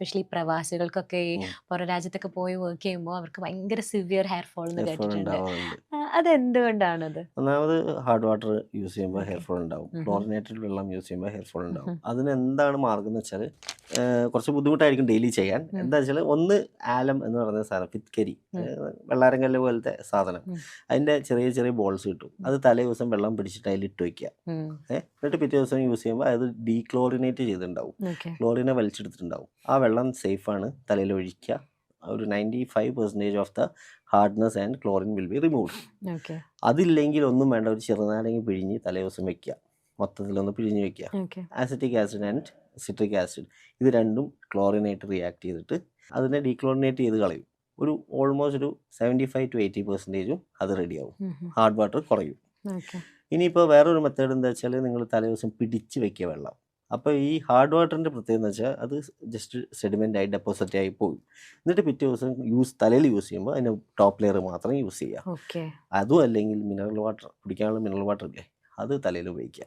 Especially പ്രവാസികൾക്കൊക്കെ പുറം രാജ്യത്തൊക്കെ പോയി work ചെയ്യുമ്പോൾ അവർക്ക് ഭയങ്കര സിവിയർ ഹെയർ ഫോൾ എന്ന് കേട്ടിട്ടുണ്ട്. അതെന്തുകൊണ്ടാണത്? ഒന്നാമത് ഹാർഡ് വാട്ടർ യൂസ് ചെയ്യുമ്പോൾ ഹെയർ. ഫോൾ ഉണ്ടാവും. ക്ലോറിനേറ്റഡ് വെള്ളം യൂസ് ചെയ്യുമ്പോൾ ഹെയർ ഫോൾ ഉണ്ടാവും. അതിന് എന്താണ് മാർഗം എന്ന് വെച്ചാൽ കുറച്ച് ബുദ്ധിമുട്ടായിരിക്കും ഡെയിലി ചെയ്യാൻ. എന്താ വെച്ചാൽ ഒന്ന് ആലം എന്ന് പറയുന്ന സാധനം പിത്കരി. വെള്ളാരങ്കല്ല് പോലത്തെ സാധനം. അതിന്റെ ചെറിയ ചെറിയ ബോൾസ് കിട്ടും. അത് തലേ ദിവസം വെള്ളം പിടിച്ചിട്ട് അതിൽ ഇട്ട് വയ്ക്കുക എന്നിട്ട് പിറ്റേ ദിവസം യൂസ് ചെയ്യുമ്പോൾ അത് ഡീക്ലോറിനേറ്റ് ചെയ്തിട്ടുണ്ടാവും. ക്ലോറിനെ വലിച്ചെടുത്തിട്ടുണ്ടാവും. ആ വെള്ളം സേഫാണ് തലയിൽ ഒഴിക്കുക. ഒരു ninety five percentage of the hardness and chlorine will be remove അതില്ലെങ്കിൽ ഒന്നും വേണ്ട ഒരു ചെറുനാരങ്ങ പിഴിഞ്ഞ് തലേ ദിവസം വെക്കുക. മൊത്തത്തിലൊന്ന് പിഴിഞ്ഞ് വെക്കുക. Acetic acid and citric acid ഇത് രണ്ടും ക്ലോറിനായിട്ട് റിയാക്ട് ചെയ്തിട്ട് അതിനെ ഡീക്ലോറിനേറ്റ് ചെയ്ത് കളയും. ഒരു ഓൾമോസ്റ്റ് ഒരു സെവന്റി ഫൈവ് ടു എയ്റ്റി പെർസെന്റേജും അത് റെഡിയാവും ഹാർഡ് വാട്ടർ കുറയും. ഇനിയിപ്പോൾ വേറൊരു മെത്തേഡ് എന്താ വെച്ചാൽ നിങ്ങൾ തലേ ദിവസം പിടിച്ച് വെക്കുക വെള്ളം. അപ്പോൾ ഈ ഹാർഡ് വാട്ടറിന്റെ പ്രത്യേകത എന്ന് വെച്ചാൽ അത് ജസ്റ്റ് സെഡിമെന്റ് ആയി ഡെപ്പോസിറ്റ് ആയി പോകും എന്നിട്ട് പിറ്റേ ദിവസം യൂസ് തലയിൽ യൂസ് ചെയ്യുമ്പോൾ അതിന് ടോപ്പ് ലെയർ മാത്രം യൂസ് ചെയ്യുക ഓക്കെ അതും അല്ലെങ്കിൽ മിനറൽ വാട്ടർ കുടിക്കാനുള്ള മിനറൽ വാട്ടർ ഇല്ലേ അത് തലയിൽ ഉപയോഗിക്കുക